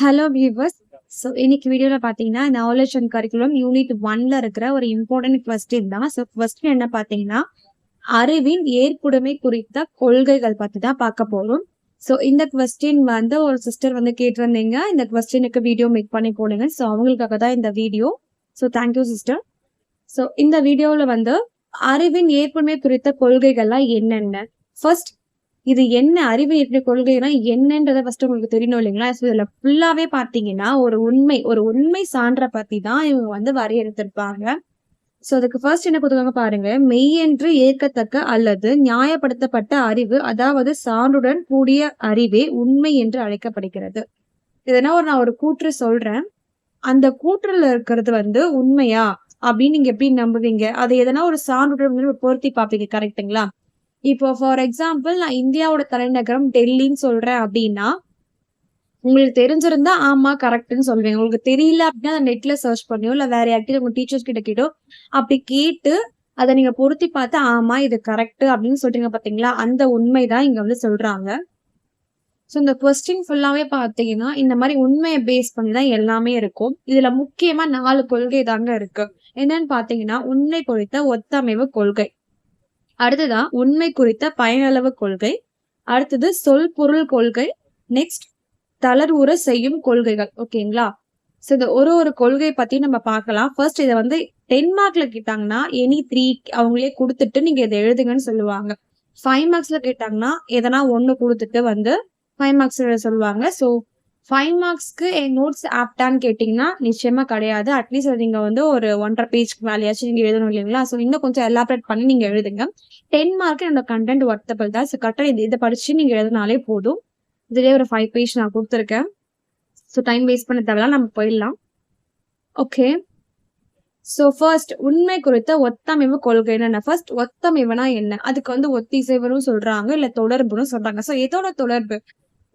Hello viewers so இன்னைக்கு வீடியோவில் பார்த்தீங்கன்னா நாலேஜ் அண்ட் கரிக்குலம் யூனிட் ஒன்ல இருக்கிற ஒரு இம்பார்ட்டன்ட் கொஸ்டின் தான். ஸோ கொஸ்டின் என்ன பார்த்தீங்கன்னா அறிவின் ஏற்புடைமை குறித்த கொள்கைகள் பற்றி தான் பார்க்க போகிறோம் ஸோ இந்த கொஸ்டின் வந்து ஒரு சிஸ்டர் வந்து கேட்டிருந்தீங்க. இந்த கொஸ்டினுக்கு வீடியோ மேக் பண்ணி போடுங்க. ஸோ அவங்களுக்காக தான் இந்த video so thank you sister so இந்த வீடியோவில் வந்து அறிவின் ஏற்புடைமை குறித்த கொள்கைகள்லாம் என்னென்ன? ஃபர்ஸ்ட் இது என்ன அறிவு எப்படி கொள்கைனா என்னன்றதை ஃபர்ஸ்ட் உங்களுக்கு தெரியணும் இல்லைங்களா? ஸோ இதில் ஃபுல்லாகவே பார்த்தீங்கன்னா ஒரு உண்மை ஒரு உண்மை சான்ற பற்றி தான் இவங்க வந்து வரையறுத்திருப்பாங்க. ஸோ அதுக்கு ஃபர்ஸ்ட் என்ன கொடுத்துருக்காங்க பாருங்க. மெய் என்று ஏற்கத்தக்க அல்லது நியாயப்படுத்தப்பட்ட அறிவு அதாவது சான்றுடன் கூடிய அறிவே உண்மை என்று அழைக்கப்படுகிறது. இதனா ஒரு நான் ஒரு கூற்று சொல்றேன். அந்த கூற்றுல இருக்கிறது வந்து உண்மையா? அப்படின்னு நீங்க எப்படி நம்புவீங்க? அதை எதனா ஒரு சான்றுடன் வந்து பொருத்தி பார்ப்பீங்க கரெக்ட்டுங்களா இப்போ ஃபார் எக்ஸாம்பிள் நான் இந்தியாவோட தலைநகரம் டெல்லின்னு சொல்றேன் அப்படின்னா உங்களுக்கு தெரிஞ்சிருந்தா ஆமா கரெக்ட்னு சொல்லுவீங்க உங்களுக்கு தெரியல அப்படின்னா அதை நெட்ல சர்ச் பண்ணியோ இல்ல வேற யார்கிட்ட உங்க டீச்சர்ஸ் கிட்ட கேட்டோ அப்படி கேட்டு அதை நீங்க பொருத்தி பார்த்து ஆமா இது கரெக்ட் அப்படின்னு சொல்றீங்க பாத்தீங்களா அந்த உண்மைதான் இங்க வந்து சொல்றாங்க. ஸோ இந்த கொஸ்டின் ஃபுல்லாவே பார்த்தீங்கன்னா இந்த மாதிரி உண்மையை பேஸ் பண்ணி தான் எல்லாமே இருக்கும். இதுல முக்கியமா நாலு கொள்கை தாங்க இருக்கு. என்னன்னு பாத்தீங்கன்னா உண்மை குறித்த ஒத்தமைவு கொள்கை. அடுத்ததான் உண்மை குறித்த பயனளவு கொள்கை. அடுத்தது சொல் பொருள் கொள்கை. நெக்ஸ்ட் தளர்வுற செய்யும் கொள்கைகள். ஓகேங்களா ஸோ இந்த ஒரு ஒரு கொள்கையை பத்தி நம்ம பார்க்கலாம். ஃபர்ஸ்ட் இதை வந்து டென் மார்க்ல கேட்டாங்கன்னா எனி த்ரீ அவங்களே கொடுத்துட்டு நீங்க இதை எழுதுங்கன்னு சொல்லுவாங்க. ஃபைவ் மார்க்ஸ்ல கேட்டாங்கன்னா எதனா ஒன்று கொடுத்துட்டு வந்து ஃபைவ் மார்க்ஸ் சொல்லுவாங்க. ஸோ ஃபைவ் மார்க்ஸ்க்கு என் நோட்ஸ் ஆப்டான்னு கேட்டிங்கன்னா நிச்சயமாக கிடையாது. அட்லீஸ்ட் நீங்கள் வந்து ஒரு ஒன்றரை பேஜ்க்கு மேலேயாச்சும் நீங்கள் எழுதணும் இல்லைங்களா? ஸோ இன்னும் கொஞ்சம் எலாபரேட் பண்ணி நீங்கள் எழுதுங்க. டென் மார்க்கு என்னோட கண்டென்ட் ஒர்த்தபிள் தான். ஸோ கரெக்டாக இது இதை படித்து நீங்கள் எழுதினாலே போதும். இதுலேயே ஒரு ஃபைவ் பேஜ் நான் கொடுத்துருக்கேன். ஸோ டைம் வேஸ்ட் பண்ண தேவையில்லாம் நம்ம போயிடலாம். ஓகே ஸோ ஃபர்ஸ்ட் உண்மை குறித்த ஒத்தமைவு கொள்கை என்னென்ன? ஃபர்ஸ்ட் ஒத்தமைவுனா என்ன? அதுக்கு வந்து ஒத்திசைவுன்னு சொல்றாங்க இல்லை தொடர்புன்னு சொல்றாங்க. ஸோ எதோட தொடர்பு?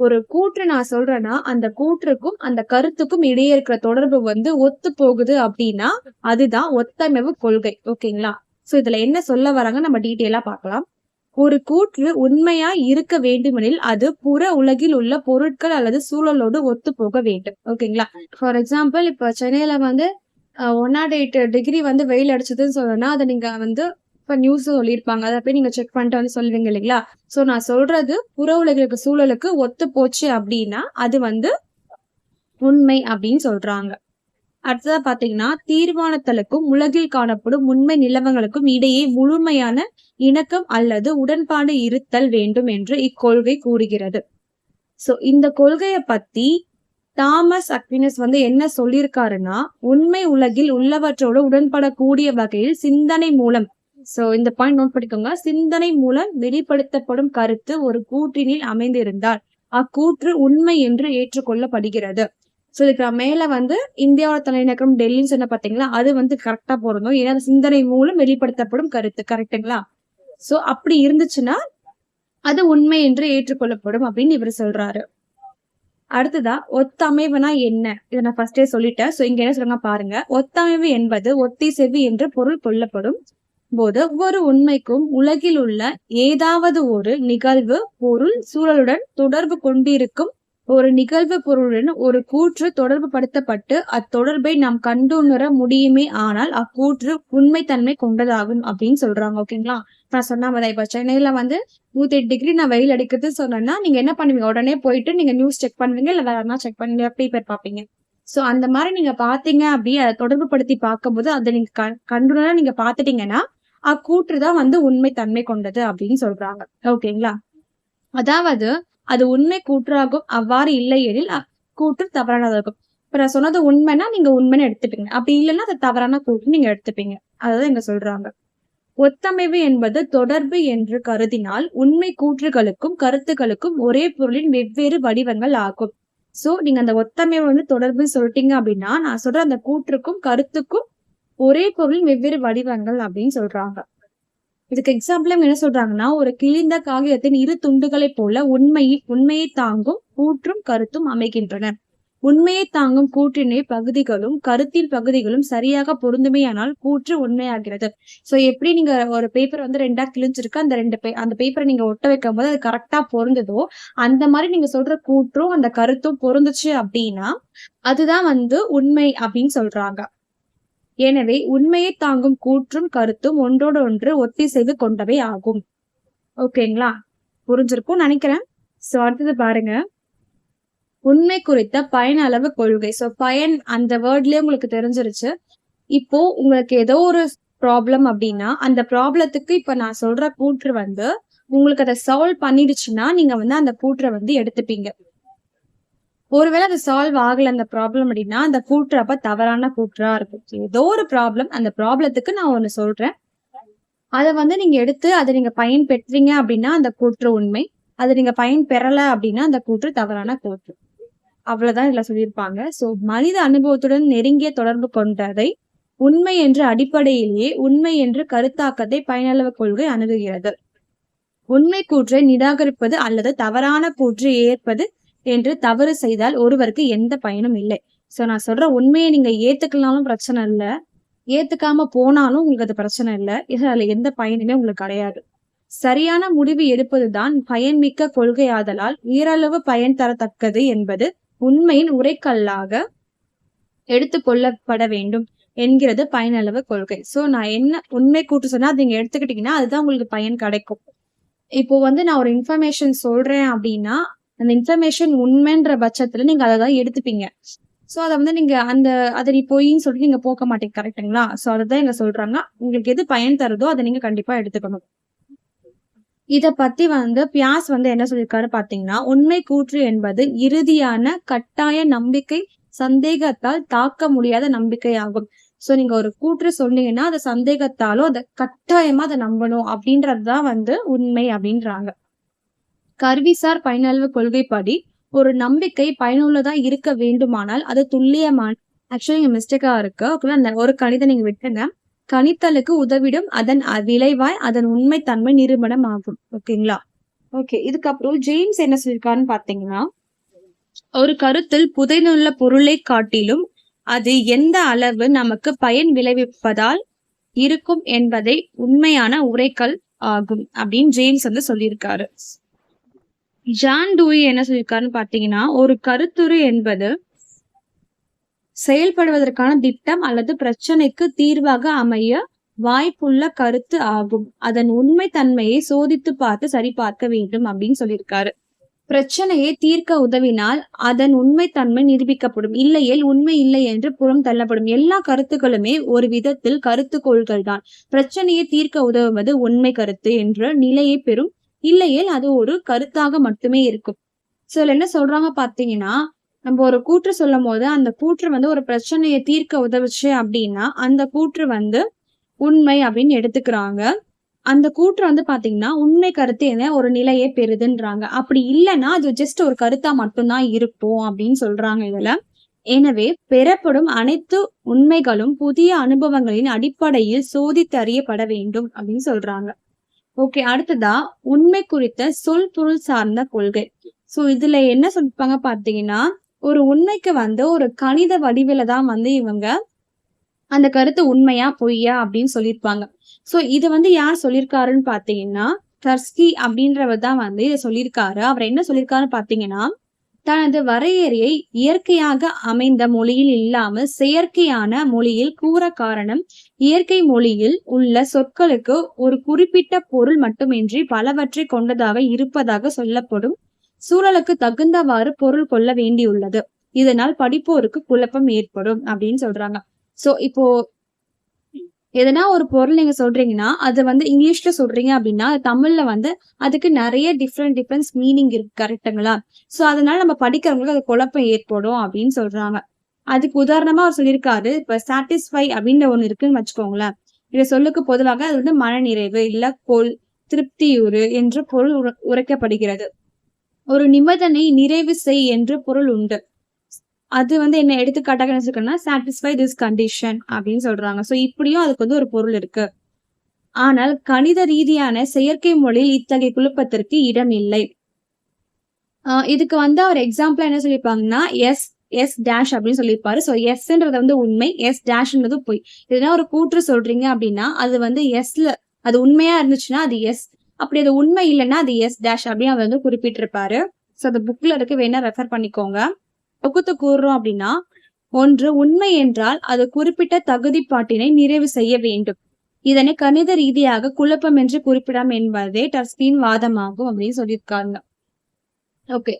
ஒரு கூற்று நான் சொல்றேன்னா அந்த கூற்றுக்கும் அந்த கருத்துக்கும் இடையே இருக்கிற தொடர்பு வந்து ஒத்து போகுது அப்படின்னா அதுதான் ஒத்தமைவு கொள்கை. ஓகேங்களா? சோ இதுல என்ன சொல்ல வராங்க? நம்ம டீட்டெயிலா பார்க்கலாம். ஒரு கூற்று உண்மையா இருக்க வேண்டுமெனில் அது புற உலகில் உள்ள பொருட்கள் அல்லது சூழலோடு ஒத்து போக வேண்டும். ஓகேங்களா? ஃபார் எக்ஸாம்பிள் இப்ப சென்னையில வந்து ஒன் நாட் எயிட் டிகிரி வந்து வெயில் அடிச்சதுன்னு சொல்லணும்னா அதை நீங்க வந்து இப்போ நியூஸ் சொல்லியிருப்பாங்க. அதை போய் நீங்க செக் பண்ணிட்டு வந்து சொல்லுவீங்க இல்லைங்களா? ஸோ நான் சொல்றது புற உலகிற்கு சூழலுக்கு ஒத்து போச்சு அப்படின்னா அது வந்து உண்மை அப்படின்னு சொல்றாங்க. அடுத்ததா பாத்தீங்கன்னா தீர்மானத்தலுக்கும் உலகில் காணப்படும் உண்மை நிலவங்களுக்கும் இடையே முழுமையான இணக்கம் அல்லது உடன்பாடு இருத்தல் வேண்டும் என்று இக்கொள்கை கூறுகிறது. சோ இந்த கொள்கையை பத்தி தாமஸ் அக்வினஸ் வந்து என்ன சொல்லியிருக்காருன்னா உண்மை உலகில் உள்ளவற்றோடு உடன்படக்கூடிய வகையில் சிந்தனை மூலம் சோ இந்த பாயிண்ட் நோட் பண்ணிக்கோங்க சிந்தனை மூலம் வெளிப்படுத்தப்படும் கருத்து ஒரு கூற்றினில் அமைந்திருந்தால் அக்கூற்று உண்மை என்று ஏற்றுக்கொள்ளப்படுகிறது. ஸோ இதுக்கு மேல வந்து இந்தியாவோட தலைநகரம் டெல்லின்னு சொன்ன பாத்தீங்களா அது வந்து கரெக்டா போறதும் ஏன்னா சிந்தனை மூலம் வெளிப்படுத்தப்படும் கருத்து. கரெக்டுங்களா சோ அப்படி இருந்துச்சுன்னா அது உண்மை என்று ஏற்றுக்கொள்ளப்படும் அப்படின்னு இவர் சொல்றாரு. அடுத்ததா ஒத்தமைவுனா என்ன? இதை நான் ஃபர்ஸ்டே சொல்லிட்டேன். சோ இங்க என்ன சொல்லுங்க பாருங்க. ஒத்தமைவு என்பது ஒத்திசெவி என்று பொருள் கொள்ளப்படும் போது ஒவ்வொரு உண்மைக்கும் உலகில் உள்ள ஏதாவது ஒரு நிகழ்வு பொருள் சூழலுடன் தொடர்பு கொண்டிருக்கும் ஒரு நிகழ்வு பொருளுடன் ஒரு கூற்று தொடர்பு படுத்தப்பட்டு அத்தொடர்பை நாம் கண்டுணர முடியுமே ஆனால் அக்கூற்று உண்மைத்தன்மை கொண்டதாகும் அப்படின்னு சொல்றாங்க ஓகேங்களா நான் சொன்ன மாதிரி இப்ப சென்னையில வந்து நூத்தி எட்டு டிகிரி நான் வெயில் அடிக்கிறது சொன்னேன்னா நீங்க என்ன பண்ணுவீங்க? உடனே போயிட்டு நீங்க நியூஸ் செக் பண்ணுவீங்க இல்ல வேற என்ன செக் பண்ணுவீங்க பேப்பர் பாப்பீங்க சோ அந்த மாதிரி நீங்க பாத்தீங்க அப்படி அதை தொடர்பு படுத்தி பார்க்கும்போது அதை நீங்க கண்டுணர நீங்க பாத்துட்டீங்கன்னா அக்கூற்று தான் வந்து உண்மை தன்மை கொண்டது அப்படின்னு சொல்றாங்க. ஓகேங்களா? அதாவது அது உண்மை கூற்றாகும் அவ்வாறு இல்லை எனில் கூற்று தவறானதாக இருக்கும். இப்ப நான் சொன்னது உண்மைன்னா நீங்க உண்மைன்னு எடுத்துப்பீங்க. அப்படி இல்லைன்னா அது தவறான கூற்று நீங்க எடுத்துப்பீங்க. அதான் இங்க சொல்றாங்க. ஒத்தமைவு என்பது தொடர்பு என்று கருதினால் உண்மை கூற்றுகளுக்கும் கருத்துக்களுக்கும் ஒரே பொருளின் வெவ்வேறு வடிவங்கள் ஆகும். சோ நீங்க அந்த ஒத்தமைவு வந்து தொடர்புன்னு சொல்லிட்டீங்க அப்படின்னா நான் சொல்ற அந்த கூற்றுக்கும் கருத்துக்கும் ஒரே பொருளின் வெவ்வேறு வடிவங்கள் அப்படின்னு சொல்றாங்க. இதுக்கு எக்ஸாம்பிள் என்ன சொல்றாங்கன்னா ஒரு கிழிந்த காகிதத்தின் இரு துண்டுகளை போல உண்மையை உண்மையை தாங்கும் கூற்றும் கருத்தும் அமைகின்றன. உண்மையை தாங்கும் கூற்றினை பகுதிகளும் கருத்தின் பகுதிகளும் சரியாக பொருந்துமையானால் கூற்று உண்மையாகிறது. சோ எப்படி நீங்க ஒரு பேப்பர் வந்து ரெண்டா கிழிஞ்சிருக்கு அந்த ரெண்டு பே அந்த பேப்பரை நீங்க ஒட்ட வைக்கும் போது அது கரெக்டா பொருந்ததோ அந்த மாதிரி நீங்க சொல்ற கூற்றும் அந்த கருத்தும் பொருந்துச்சு அப்படின்னா அதுதான் வந்து உண்மை அப்படின்னு சொல்றாங்க. எனவே உண்மையை தாங்கும் கூற்றும் கருத்தும் ஒன்றோடு ஒன்று ஒத்திசைவு கொண்டவை ஆகும். ஓகேங்களா? புரிஞ்சிருக்கும் நினைக்கிறேன். ஸோ அடுத்தது பாருங்க. உண்மை குறித்த பயன் அளவு கொள்கை. ஸோ பயன் அந்த வேர்ட்லயே உங்களுக்கு தெரிஞ்சிருச்சு. இப்போ உங்களுக்கு ஏதோ ஒரு ப்ராப்ளம் அப்படின்னா அந்த ப்ராப்ளத்துக்கு இப்ப நான் சொல்ற கூற்று வந்து உங்களுக்கு அதை சால்வ் பண்ணிடுச்சுன்னா நீங்க வந்து அந்த கூற்றை வந்து எடுத்துப்பீங்க. ஒருவேளை அது சால்வ் ஆகல அந்த ப்ராப்ளம் அப்படின்னா அந்த கூற்று அப்ப தவறான கூற்றா இருக்கும். ஏதோ ஒரு ப்ராப்ளம் அந்த ப்ராப்ளத்துக்கு நான் ஒண்ணு சொல்றேன். அதை வந்து நீங்க எடுத்து அதை நீங்க பயன் பெற்றீங்க அப்படின்னா அந்த கூற்று உண்மை. அதை நீங்க பயன் பெறல அப்படின்னா அந்த கூற்று தவறான கூற்று. அவ்வளவுதான் இதுல சொல்லியிருப்பாங்க. சோ மனித அனுபவத்துடன் நெருங்கிய தொடர்பு கொண்டதை உண்மை என்ற அடிப்படையிலேயே உண்மை என்று கருத்தாக்கத்தை பயனளவு கொள்கை அணுகுகிறது. உண்மை கூற்றை நிராகரிப்பது அல்லது தவறான கூற்று ஏற்பது என்று தவறு செய்தால் ஒருவருக்கு எந்த பயனும் இல்லை. ஸோ நான் சொல்ற உண்மையை நீங்க ஏத்துக்கலாலும் பிரச்சனை இல்லை. ஏத்துக்காம போனாலும் உங்களுக்கு அது பிரச்சனை இல்லை. இது அதில் எந்த பயனுமே உங்களுக்கு கிடையாது. சரியான முடிவு எடுப்பதுதான் பயன்மிக்க கொள்கையாதலால் உயரளவு பயன் தரத்தக்கது என்பது உண்மையின் உரைக்கல்லாக எடுத்துக்கொள்ளப்பட வேண்டும் என்கிறது பயனளவு கொள்கை. சோ நான் என்ன உண்மை கூட்டு சொன்னா அது நீங்க எடுத்துக்கிட்டீங்கன்னா அதுதான் உங்களுக்கு பயன் கிடைக்கும். இப்போ வந்து நான் ஒரு இன்ஃபர்மேஷன் சொல்றேன் அப்படின்னா அந்த இன்ஃபர்மேஷன் உண்மைன்ற பட்சத்துல நீங்க அதை தான் எடுத்துப்பீங்க. சோ அதை வந்து நீங்க அந்த அதை நீ பொய்ன்னு சொல்லிட்டு நீங்க போக்க மாட்டீங்க கரெக்டுங்களா சோ அதுதான் எங்க சொல்றாங்க. உங்களுக்கு எது பயன் தருதோ அதை நீங்க கண்டிப்பா எடுத்துக்கணும். இத பத்தி வந்து பியாஸ் வந்து என்ன சொல்லியிருக்காரு பாத்தீங்கன்னா உண்மை கூற்று என்பது இறுதியான கட்டாய நம்பிக்கை சந்தேகத்தால் தாக்க முடியாத நம்பிக்கை ஆகும் சோ நீங்க ஒரு கூற்று சொன்னீங்கன்னா அதை சந்தேகத்தாலோ அதை கட்டாயமா அதை நம்பணும் அப்படின்றதுதான் வந்து உண்மை அப்படின்றாங்க. கருவிசார் பயனளவு கொள்கைப்படி ஒரு நம்பிக்கை பயனுள்ளதா இருக்க வேண்டுமானால் அது துல்லியமான ஆக்சுவலி இங்க மிஸ்டேக்கா இருக்கு. ஓகேவா அந்த ஒரு கணிதம் நீங்க விட்டுங்க கணித்தலுக்கு உதவிடும் அதன் விளைவாய் அதன் உண்மைத்தன்மை நிரூபணம் ஆகும் ஓகேங்களா? ஓகே இதுக்கப்புறம் ஜேம்ஸ் என்ன சொல்லியிருக்காருன்னு பாத்தீங்கன்னா ஒரு கருத்தில் புதைந்துள்ள பொருளை காட்டிலும் அது எந்த அளவு நமக்கு பயன் விளைவிப்பதால் இருக்கும் என்பதை உண்மையான உரைக்கல் ஆகும் அப்படின்னு ஜேம்ஸ் வந்து சொல்லியிருக்காரு. ஜான் டூயி என்ன சொல்லியிருக்காருன்னு பார்த்தீங்கன்னா ஒரு கருத்துரு என்பது செயல்படுவதற்கான திட்டம் அல்லது பிரச்சனைக்கு தீர்வாக அமைய வாய்ப்புள்ள கருத்து ஆகும். அதன் உண்மை தன்மையை சோதித்து பார்த்து சரிபார்க்க வேண்டும் அப்படின்னு சொல்லியிருக்காரு. பிரச்சனையை தீர்க்க உதவினால் அதன் உண்மை தன்மை நிரூபிக்கப்படும். இல்லையே உண்மை இல்லை என்று புறம் தள்ளப்படும். எல்லா கருத்துக்களுமே ஒரு விதத்தில் கருத்துக்கோள்கள் தான் பிரச்சனையை தீர்க்க உதவுவது உண்மை கருத்து என்ற நிலையை பெறும் இல்லையேல் அது ஒரு கருத்தாக மட்டுமே இருக்கும். சில என்ன சொல்றாங்க பாத்தீங்கன்னா நம்ம ஒரு கூற்று சொல்லும் போது அந்த கூற்று வந்து ஒரு பிரச்சனையை தீர்க்க உதவுச்சு அப்படின்னா அந்த கூற்று வந்து உண்மை அப்படின்னு எடுத்துக்கிறாங்க. அந்த கூற்று வந்து பாத்தீங்கன்னா உண்மை கருத்து என்ன ஒரு நிலையை பெறுதுன்றாங்க. அப்படி இல்லைன்னா அது ஜஸ்ட் ஒரு கருத்தா மட்டும்தான் இருக்கும் அப்படின்னு சொல்றாங்க இதுல. எனவே பெறப்படும் அனைத்து உண்மைகளும் புதிய அனுபவங்களின் அடிப்படையில் சோதித்தறியப்பட வேண்டும் அப்படின்னு சொல்றாங்க. ஓகே அடுத்ததா உண்மை குறித்த சொல் பொருள் சார்ந்த கொள்கை. சோ இதுல என்ன சொல்லிருப்பாங்க பாத்தீங்கன்னா ஒரு உண்மைக்கு வந்து ஒரு கணித வடிவில தான் வந்து இவங்க அந்த கருத்து உண்மையா பொய்யா அப்படின்னு சொல்லியிருப்பாங்க சோ இது வந்து யார் சொல்லியிருக்காருன்னு பாத்தீங்கன்னா டர்ஸ்கி அப்படின்றவர் தான் வந்து இதை சொல்லியிருக்காரு அவர் என்ன சொல்லியிருக்காருன்னு பாத்தீங்கன்னா தனது வரையறையை இயற்கையாக அமைந்த மொழியில் இல்லாமல் செயற்கையான மொழியில் கூற காரணம் இயற்கை மொழியில் உள்ள சொற்களுக்கு ஒரு குறிப்பிட்ட பொருள் மட்டுமின்றி பலவற்றை கொண்டதாக இருப்பதாக சொல்லப்படும். சூழலுக்கு தகுந்தவாறு பொருள் கொள்ள வேண்டியுள்ளது. இதனால் படிப்போருக்கு குழப்பம் ஏற்படும் அப்படின்னு சொல்றாங்க. சோ இப்போ எதனா ஒரு பொருள் நீங்க சொல்றீங்கன்னா அது வந்து இங்கிலீஷ்ல சொல்றீங்க அப்படின்னா தமிழ்ல வந்து அதுக்கு நிறைய டிஃப்ரெண்ட் டிஃப்ரென்ஸ் மீனிங் இருக்கு கரெக்டுங்களா சோ அதனால நம்ம படிக்கிறவங்களுக்கு அது குழப்பம் ஏற்படும் அப்படின்னு சொல்றாங்க. அதுக்கு உதாரணமா அவர் சொல்லியிருக்காரு இப்ப சாட்டிஸ்ஃபை அப்படின்னு ஒண்ணு இருக்குன்னு வச்சுக்கோங்களேன். இதை சொல்லுக்கு பொதுவாக அது வந்து மன நிறைவு இல்ல கொல் திருப்தியுறு என்ற பொருள் உரைக்கப்படுகிறது. ஒரு நிபந்தனை நிறைவு செய் என்று பொருள் உண்டு. அது வந்து என்ன எடுத்துக்காட்டாக என்ன சொல்றேன்னா சாட்டிஸ்ஃபை திஸ் கண்டிஷன் அப்படின்னு சொல்றாங்க. ஸோ இப்படியும் அதுக்கு வந்து ஒரு பொருள் இருக்கு. ஆனால் கணித ரீதியான செயற்கை மொழியில் இத்தகைய குழப்பத்திற்கு இடம் இல்லை. இதுக்கு வந்து அவர் எக்ஸாம்பிள் என்ன சொல்லியிருப்பாங்கன்னா எஸ் எஸ் டேஷ் அப்படின்னு சொல்லியிருப்பாரு. ஸோ எஸ்ன்றது வந்து உண்மை எஸ் டேஷ்ன்றது பொய். இதுனா ஒரு கூற்று சொல்றீங்க அப்படின்னா அது வந்து எஸ்ல அது உண்மையா இருந்துச்சுன்னா அது எஸ் அப்படி அது உண்மை இல்லைன்னா அது எஸ் டேஷ் அப்படின்னு அவர் வந்து குறிப்பிட்டிருப்பாரு. ஸோ அந்த புக்ல இருக்கு வேணா ரெஃபர் பண்ணிக்கோங்க. தொகுத்து கூறுறோம் அப்படின்னா ஒன்று உண்மை என்றால் அது குறிப்பிட்ட தகுதிப்பாட்டினை நிறைவு செய்ய வேண்டும். இதனை கணித ரீதியாக குழப்பம் என்று குறிப்பிடாம என்பதே டர்ஸ்கின் வாதமாகும் அப்படின்னு சொல்லியிருக்காங்க. ஓகே.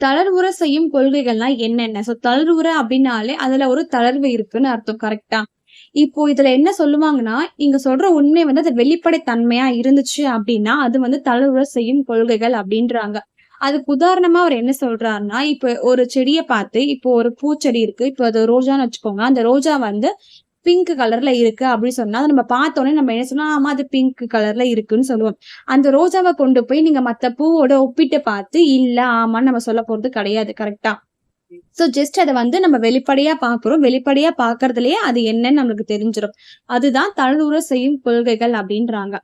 தளர்வுற செய்யும் கொள்கைகள்னா என்னென்ன? சோ தளர்வுற அப்படின்னாலே அதுல ஒரு தளர்வு இருக்குன்னு அர்த்தம் கரெக்டா இப்போ இதுல என்ன சொல்லுவாங்கன்னா இங்க சொல்ற உண்மை வந்து அது வெளிப்படை தன்மையா இருந்துச்சு அப்படின்னா அது வந்து தளர்வுற செய்யும் கொள்கைகள் அப்படின்றாங்க. அதுக்கு உதாரணமா அவர் என்ன சொல்றாருன்னா இப்போ ஒரு செடியை பார்த்து இப்போ ஒரு பூச்செடி இருக்கு. இப்போ அது ரோஜான்னு வச்சுக்கோங்க. அந்த ரோஜா வந்து பிங்க் கலர்ல இருக்கு அப்படின்னு சொன்னா அதை நம்ம பார்த்தோன்னே நம்ம என்ன சொன்னா ஆமா அது பிங்க் கலர்ல இருக்குன்னு சொல்லுவோம். அந்த ரோஜாவை கொண்டு போய் நீங்க மத்த பூவோட ஒப்பிட்டு பார்த்து இல்ல ஆமான்னு நம்ம சொல்ல போறது கிடையாது. கரெக்டா சோ ஜஸ்ட் அதை வந்து நம்ம வெளிப்படையா பாக்குறோம் வெளிப்படையா பாக்குறதுலயே அது என்னன்னு நம்மளுக்கு தெரிஞ்சிடும் அதுதான் தழுவுற செய்யும் கொள்கைகள் அப்படின்றாங்க.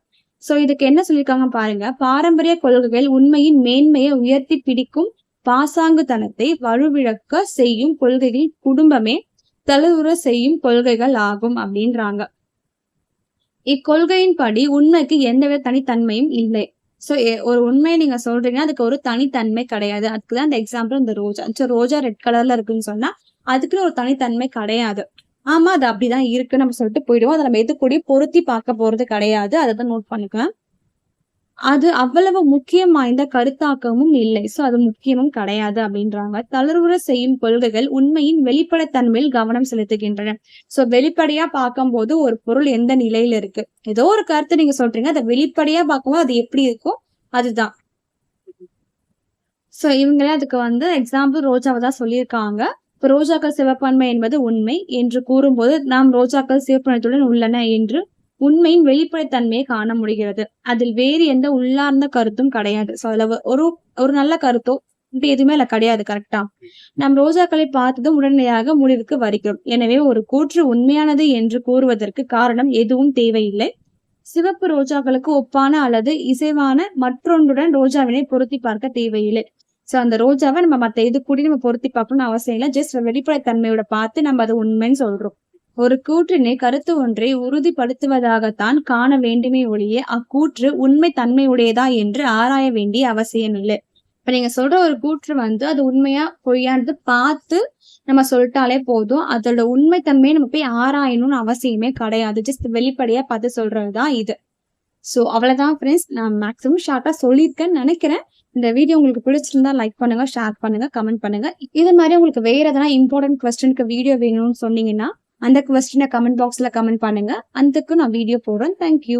சோ இதுக்கு என்ன சொல்லியிருக்காங்க பாருங்க. பாரம்பரிய கொள்கைகள் உண்மையின் மேன்மையை உயர்த்தி பிடிக்கும் பாசாங்குத்தனத்தை வலுவிழக்க செய்யும் கொள்கைகள் குடும்பமே தழுவுற செய்யும் கொள்கைகள் ஆகும் அப்படின்றாங்க. இக்கொள்கையின்படி உண்மைக்கு எந்தவித தனித்தன்மையும் இல்லை. சோ ஒரு உண்மையை நீங்க சொல்றீங்கன்னா அதுக்கு ஒரு தனித்தன்மை கிடையாது. அதுக்குதான் அந்த எக்ஸாம்பிள் இந்த ரோஜா. சோ ரோஜா ரெட் கலர்ல இருக்குன்னு சொன்னா அதுக்குன்னு ஒரு தனித்தன்மை கிடையாது. ஆமா அது அப்படிதான் இருக்குன்னு நம்ம சொல்லிட்டு போயிடுவோம். அதை நம்ம எது கூடயும் பொருத்தி பார்க்க போறது கிடையாது. அதை தான் நோட் பண்ணிக்குவேன் அது அவ்வளவு முக்கியம் வாய்ந்த கருத்தாக்கமும் இல்லை. சோ அது முக்கியமும் கிடையாது அப்படின்றாங்க. தளர்வுற செய்யும் கொள்கைகள் உண்மையின் வெளிப்படைத்தன்மையில் கவனம் செலுத்துகின்றன. சோ வெளிப்படையா பார்க்கும்போது ஒரு பொருள் எந்த நிலையில இருக்கு? ஏதோ ஒரு கருத்து நீங்க சொல்றீங்க. அதை வெளிப்படையா பார்க்கும்போது அது எப்படி இருக்கும் அதுதான். சோ இவங்களே அதுக்கு வந்து எக்ஸாம்பிள் ரோஜாவை தான் சொல்லியிருக்காங்க. இப்போ ரோஜாக்கள் சிவப்பான்மை என்பது உண்மை என்று கூறும்போது நாம் ரோஜாக்கள் சிவப்பான்மையுடன் உள்ளன என்று உண்மையின் வெளிப்படைத்தன்மையை காண முடிகிறது. அதில் வேறு எந்த உள்ளார்ந்த கருத்தும் கிடையாது. ஸோ ஒரு ஒரு நல்ல கருத்தோ இப்படி எதுவுமே இல்ல கிடையாது கரெக்டா நம் ரோஜாக்களை பார்த்ததும் உடனடியாக முடிவுக்கு வருகிறோம். எனவே ஒரு கூற்று உண்மையானது என்று கூறுவதற்கு காரணம் எதுவும் தேவையில்லை. சிவப்பு ரோஜாக்களுக்கு ஒப்பான அல்லது இசைவான மற்றொன்றுடன் ரோஜாவினை பொருத்தி பார்க்க தேவையில்லை. சோ அந்த ரோஜாவை நம்ம மத்த இது கூடி நம்ம பொருத்தி பார்க்கணும்னு அவசியம் இல்லை. ஜஸ்ட் வெளிப்படைத்தன்மையோட பார்த்து நம்ம அதை உண்மைன்னு சொல்றோம். ஒரு கூற்றினை கருத்து ஒன்றை உறுதிப்படுத்துவதாகத்தான் காண வேண்டுமே ஒழிய அக்கூற்று உண்மை தன்மையுடையதா என்று ஆராய வேண்டிய அவசியம் இல்லை. இப்ப நீங்க சொல்ற ஒரு கூற்று வந்து அது உண்மையா பொய்யானது பார்த்து நம்ம சொல்லிட்டாலே போதும். அதோட உண்மை தன்மையை நம்ம போய் ஆராயணும்னு அவசியமே கிடையாது. ஜஸ்ட் வெளிப்படையா பார்த்து சொல்றதுதான் இது. ஸோ அவ்வளவுதான் ஃப்ரெண்ட்ஸ் நான் மேக்ஸிமம் ஷார்ட்டா சொல்லியிருக்கேன்னு நினைக்கிறேன். இந்த வீடியோ உங்களுக்கு பிடிச்சிருந்தா லைக் பண்ணுங்க ஷேர் பண்ணுங்க கமெண்ட் பண்ணுங்க. இது மாதிரி உங்களுக்கு வேற எதனா இம்பார்ட்டன்ட் கொஸ்டினுக்கு வீடியோ வேணும்னு சொன்னீங்கன்னா அந்த கொஸ்டினை கமெண்ட் பாக்ஸ்ல கமெண்ட் பண்ணுங்க. அதுக்கு நான் வீடியோ போடுறேன். தேங்க்யூ